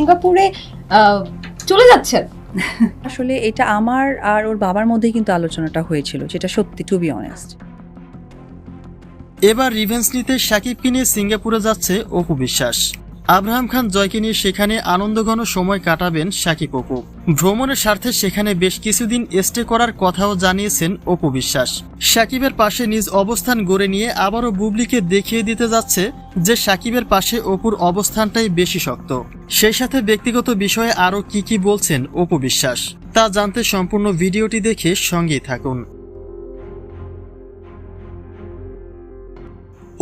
সিঙ্গাপুরে আহ, চলে যাচ্ছেন? আসলে এটা আমার আর ওর বাবার মধ্যে কিন্তু আলোচনাটা হয়েছিল যেটা সত্যি টু বি অনেস্ট এবার রিভেন্স নিতে সাকিবকে নিয়ে সিঙ্গাপুরে যাচ্ছে অপু বিশ্বাস। আব্রাহাম খান জয়কে নিয়ে সেখানে আনন্দঘন সময় কাটাবেন সাকিব অপু ভ্রমণের স্বার্থে সেখানে বেশ কিছুদিন স্টে করার কথাও জানিয়েছেন অপু বিশ্বাস। সাকিবের পাশে নিজ অবস্থান গড়ে নিয়ে আবারও বুবলিকে দেখিয়ে দিতে যাচ্ছে যে সাকিবের পাশে অপুর অবস্থানটাই বেশি শক্ত। সেই সাথে ব্যক্তিগত বিষয়ে আরও কি কি বলছেন অপু বিশ্বাস, তা জানতে সম্পূর্ণ ভিডিওটি দেখে সঙ্গেই থাকুন।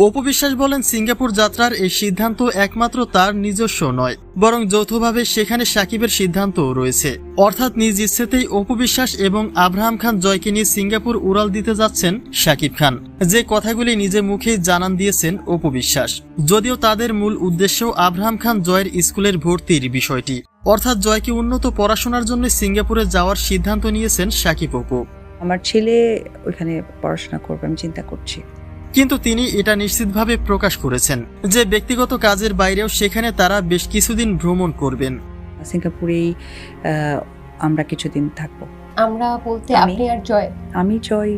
অপবিশ্বাস বলেন সিঙ্গাপুর যাত্রার এই সিদ্ধান্ত একমাত্র তার নিজস্ব নয়, বরং যৌথভাবে সেখানে সাকিবের সিদ্ধান্তও রয়েছে। অর্থাৎ নিজ ইচ্ছেতেই অপবিশ্বাস এবং আব্রাহাম খান জয়কে নিয়ে সিঙ্গাপুর উড়াল দিতে যাচ্ছেন সাকিব খান। যে কথাগুলি নিজে মুখেই জানান দিয়েছেন অপবিশ্বাস, যদিও তাদের মূল উদ্দেশ্য আব্রাহাম খান জয়ের স্কুলের ভর্তির বিষয়টি। অর্থাৎ জয়কে উন্নত পড়াশোনার জন্য সিঙ্গাপুরে যাওয়ার সিদ্ধান্ত নিয়েছেন সাকিব অপু। আমার ছেলে ওইখানে পড়াশোনা করবে, আমি চিন্তা করছি। কিন্তু তিনি এটা নিশ্চিতভাবে প্রকাশ করেছেন যে ব্যক্তিগত কাজের বাইরেও সেখানে তারা বেশ কিছুদিন ভ্রমণ করবেন। সিঙ্গাপুরেই আমরা কিছুদিন থাকব। আমরা বলতে আপনি আর জয়। আমি জয়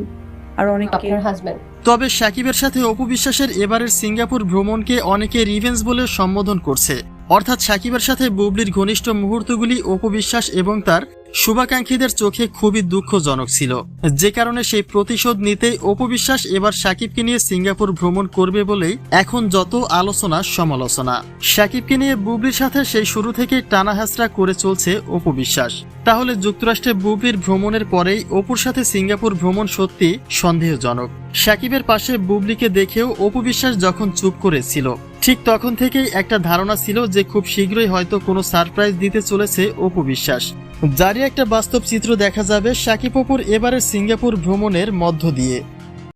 আর অনেকে আপনার হাজবেন্ড তবে সাকিবের সাথে অপবিশ্বাসের এবারের সিঙ্গাপুর ভ্রমণকে অনেকে রিভেন্স বলে সম্বোধন করছে। অর্থাৎ সাকিবের সাথে বুবলির ঘনিষ্ঠ মুহূর্তগুলি অপবিশ্বাস এবং তার শুভাকাঙ্ক্ষীদের চোখে খুবই দুঃখজনক ছিল। যে কারণে সেই প্রতিশোধ নিতেই অপবিশ্বাস এবার সাকিবকে নিয়ে সিঙ্গাপুর ভ্রমণ করবে বলেই এখন যত আলোচনা সমালোচনা। সাকিবকে নিয়ে বুবলির সাথে সেই শুরু থেকে টানা হাসরা করে চলছে অপবিশ্বাস তাহলে যুক্তরাষ্ট্রে বুবলির ভ্রমণের পরেই অপুর সাথে সিঙ্গাপুর ভ্রমণ সত্যি সন্দেহজনক। সাকিবের পাশে বুবলিকে দেখেও অপবিশ্বাস যখন চুপ করেছিল ঠিক তখন থেকেই একটা ধারণা ছিল যে খুব শীঘ্রই হয়তো কোনো সারপ্রাইজ দিতে চলেছে অপু বিশ্বাস। যারই একটা বাস্তব চিত্র দেখা যাবে সাকিব অপুর এবারের সিঙ্গাপুর ভ্রমণের মধ্য দিয়ে।